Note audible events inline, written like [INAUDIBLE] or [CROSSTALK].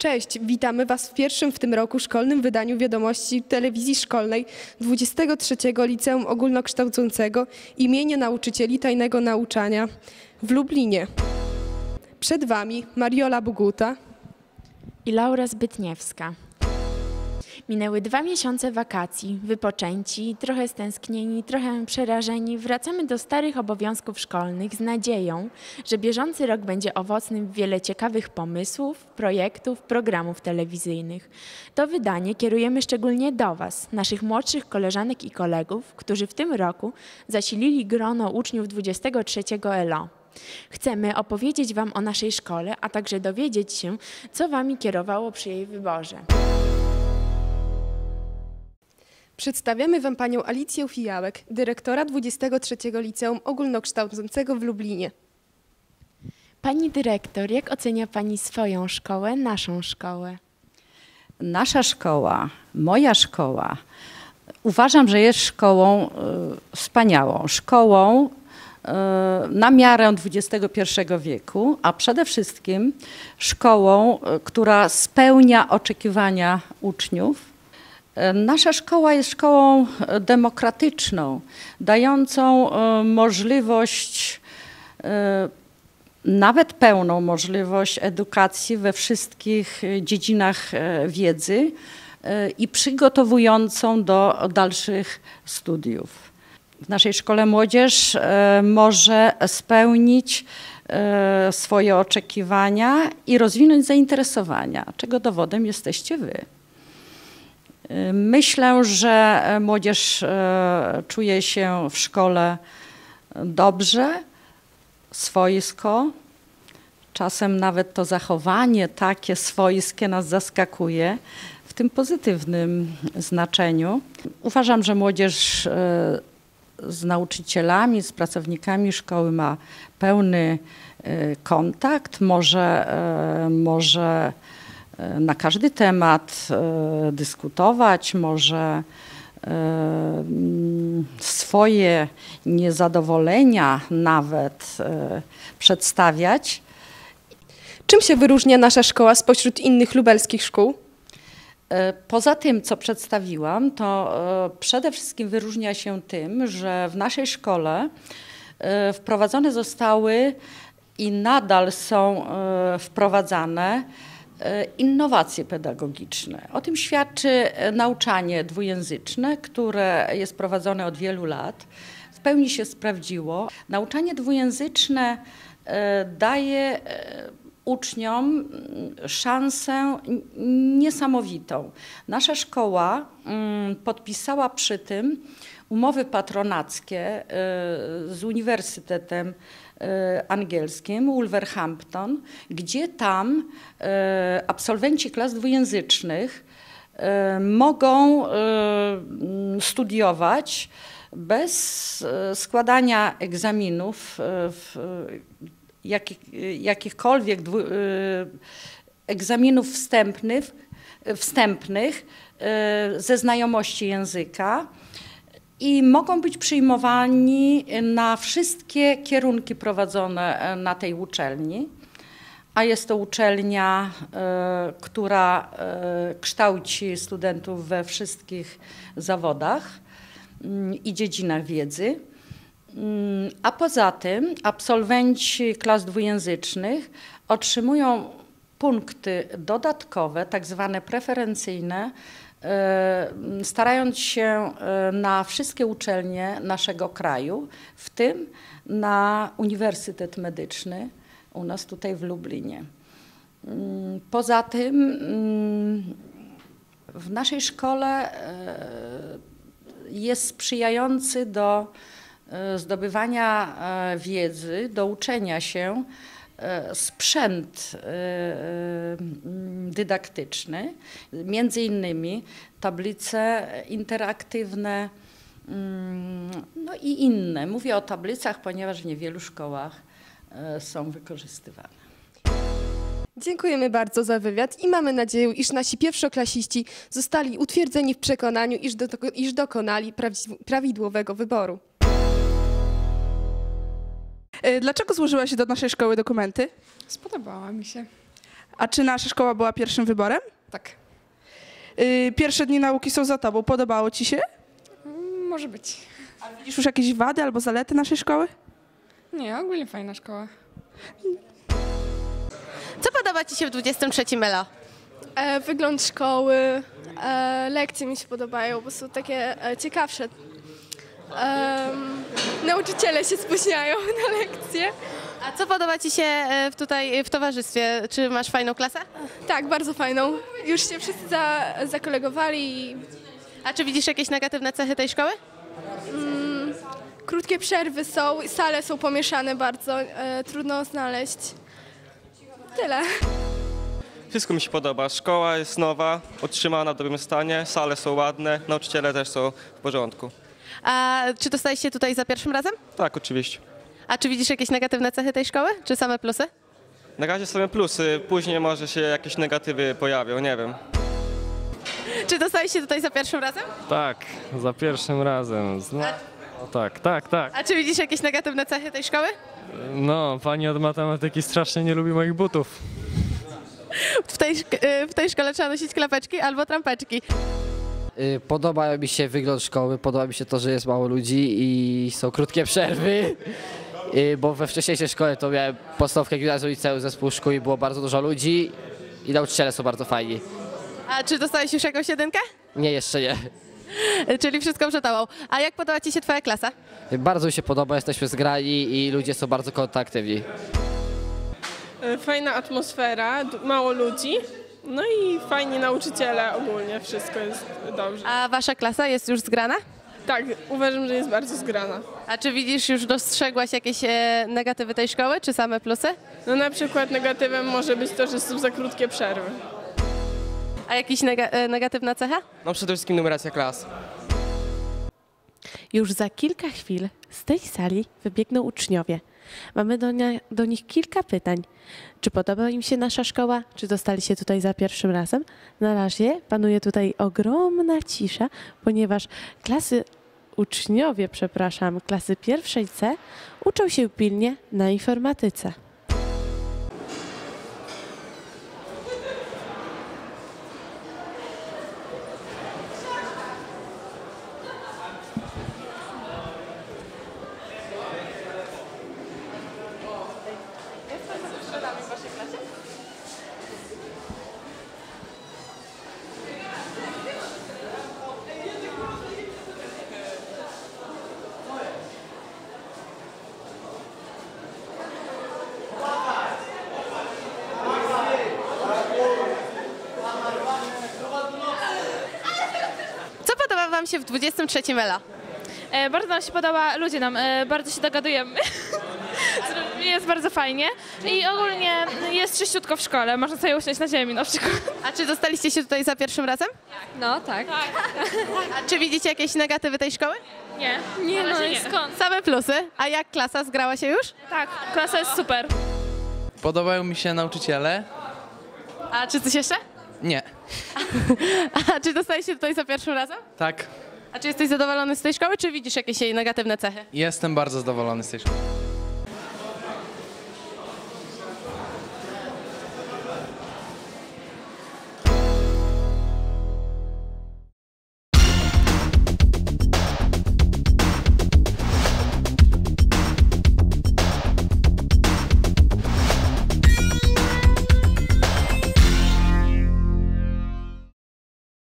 Cześć, witamy Was w pierwszym w tym roku szkolnym wydaniu wiadomości telewizji szkolnej 23 Liceum Ogólnokształcącego imienia nauczycieli tajnego nauczania w Lublinie. Przed Wami Mariola Buguta, i Laura Zbytniewska. Minęły dwa miesiące wakacji, wypoczęci, trochę stęsknieni, trochę przerażeni. Wracamy do starych obowiązków szkolnych z nadzieją, że bieżący rok będzie owocny w wiele ciekawych pomysłów, projektów, programów telewizyjnych. To wydanie kierujemy szczególnie do Was, naszych młodszych koleżanek i kolegów, którzy w tym roku zasilili grono uczniów 23 ELO. Chcemy opowiedzieć Wam o naszej szkole, a także dowiedzieć się, co Wami kierowało przy jej wyborze. Przedstawiamy Wam Panią Alicję Fijałek, dyrektora 23 Liceum Ogólnokształcącego w Lublinie. Pani dyrektor, jak ocenia Pani swoją szkołę, naszą szkołę? Nasza szkoła, moja szkoła, uważam, że jest szkołą y, wspaniałą, szkołą y, na miarę XXI wieku, a przede wszystkim szkołą, y, która spełnia oczekiwania uczniów Nasza szkoła jest szkołą e, demokratyczną, dającą e, możliwość, e, nawet pełną możliwość edukacji we wszystkich dziedzinach wiedzy i przygotowującą do dalszych studiów. W naszej szkole młodzież może spełnić swoje oczekiwania i rozwinąć zainteresowania, czego dowodem jesteście wy. Myślę, że młodzież e, czuje się w szkole dobrze, swojsko. Czasem nawet to zachowanie takie swojskie nas zaskakuje w tym pozytywnym znaczeniu. Uważam, że młodzież e, z nauczycielami, z pracownikami szkoły ma pełny e, kontakt, może, może E, na każdy temat e, dyskutować, może e, swoje niezadowolenia nawet przedstawiać. Czym się wyróżnia nasza szkoła spośród innych lubelskich szkół? Poza tym, co przedstawiłam, to przede wszystkim wyróżnia się tym, że w naszej szkole wprowadzone zostały i nadal są wprowadzane E, innowacje pedagogiczne. O tym świadczy e, nauczanie dwujęzyczne, które jest prowadzone od wielu lat. W pełni się sprawdziło. Nauczanie dwujęzyczne e, daje uczniom mm, szansę niesamowitą. Nasza szkoła mm, podpisała przy tym umowy patronackie z Uniwersytetem E, angielskim Wolverhampton, gdzie tam e, absolwenci klas dwujęzycznych e, mogą studiować bez składania egzaminów jakich, jakichkolwiek egzaminów wstępnych, wstępnych ze znajomości języka i mogą być przyjmowani na wszystkie kierunki prowadzone e, na tej uczelni. A jest to uczelnia, e, która e, kształci studentów we wszystkich zawodach mm, i dziedzinach wiedzy. Mm, a poza tym absolwenci klas dwujęzycznych otrzymują punkty dodatkowe, tak zwane preferencyjne, starając się e, na wszystkie uczelnie naszego kraju, w tym na Uniwersytet Medyczny u nas tutaj w Lublinie. Mm, poza tym mm, w naszej szkole e, jest sprzyjający do zdobywania wiedzy, do uczenia się E, sprzęt e, e, dydaktyczny, między innymi tablice interaktywne, mm, no i inne. Mówię o tablicach, ponieważ w niewielu szkołach są wykorzystywane. Dziękujemy bardzo za wywiad i mamy nadzieję, iż nasi pierwszoklasiści zostali utwierdzeni w przekonaniu, iż, do, iż dokonali prawidłowego wyboru. E, dlaczego złożyła się do naszej szkoły dokumenty? Spodobała mi się. A czy nasza szkoła była pierwszym wyborem? Tak, Y, Pierwsze dni nauki są za tobą. Podobało ci się? może być. Widzisz już jakieś wady albo zalety naszej szkoły? Nie, ogólnie fajna szkoła. Co podoba Ci się w 23 Melo? E, wygląd szkoły, e, lekcje mi się podobają, bo są takie e, ciekawsze. Em, nauczyciele się spóźniają [LAUGHS] na lekcje. A co podoba Ci się e, w- tutaj w towarzystwie? Czy masz fajną klasę? Tak, bardzo fajną. Już się wszyscy za, zakolegowali i A czy widzisz jakieś negatywne cechy tej szkoły? krótkie przerwy są, sale są pomieszane bardzo, e, trudno znaleźć. Tyle. Wszystko mi się podoba. Szkoła jest nowa, utrzymana w dobrym stanie, sale są ładne, nauczyciele też są w porządku. A czy dostałeś się tutaj za pierwszym razem? Tak, oczywiście. A czy widzisz jakieś negatywne cechy tej szkoły? Czy same plusy? Na razie same plusy, później może się jakieś negatywy pojawią, nie wiem. Czy dostałeś się tutaj za pierwszym razem? Tak, za pierwszym razem. Zna... O, tak, tak, tak. A czy widzisz jakieś negatywne cechy tej szkoły? No, pani od matematyki strasznie nie lubi moich butów. W tej, e, w tej szkole trzeba nosić klapeczki albo trampeczki. Y, Podoba mi się wygląd szkoły, podoba mi się to, że jest mało ludzi i są krótkie przerwy, Y, bo we wcześniejszej szkole to miałem podstawkę gimnazjum, liceum, zespół szkół i było bardzo dużo ludzi i nauczyciele są bardzo fajni. A czy dostałeś już jakąś jedynkę? Nie, jeszcze nie. E, Czyli wszystko przed tobą. A jak podoba Ci się Twoja klasa? Bardzo mi się podoba, jesteśmy zgrani i ludzie są bardzo kontaktywni. Fajna atmosfera, mało ludzi. No i fajni nauczyciele ogólnie, wszystko jest dobrze. A Wasza klasa jest już zgrana? Tak, uważam, że jest bardzo zgrana. A czy widzisz, już dostrzegłaś jakieś e, negatywy tej szkoły, czy same plusy? No na przykład negatywem może być to, że są za krótkie przerwy. A jakiś nega- e, negatywna cecha? No przede wszystkim numeracja klas. Już za kilka chwil z tej sali wybiegną uczniowie. Mamy do, nie, do nich kilka pytań. Czy podoba im się nasza szkoła? Czy dostali się tutaj za pierwszym razem? Na razie panuje tutaj ogromna cisza, ponieważ klasy, uczniowie, przepraszam, klasy pierwszej C uczą się pilnie na informatyce. Co podoba Wam się w 23 Ela? E, bardzo nam się podoba, ludzie nam, e, bardzo się dogadujemy. [LAUGHS] jest bardzo fajnie i ogólnie jest czyściutko w szkole, można sobie usiąść na ziemi na przykład. A czy dostaliście się tutaj za pierwszym razem? No tak. A czy widzicie jakieś negatywy tej szkoły? Nie, nie no i skąd? Same plusy. A jak klasa zgrała się już? Tak, klasa jest super. Podobają mi się nauczyciele? A czy coś jeszcze? Nie. [LAUGHS] A czy dostaliście tutaj za pierwszym razem? Tak, A czy jesteś zadowolony z tej szkoły, czy widzisz jakieś jej negatywne cechy? jestem bardzo zadowolony z tej szkoły.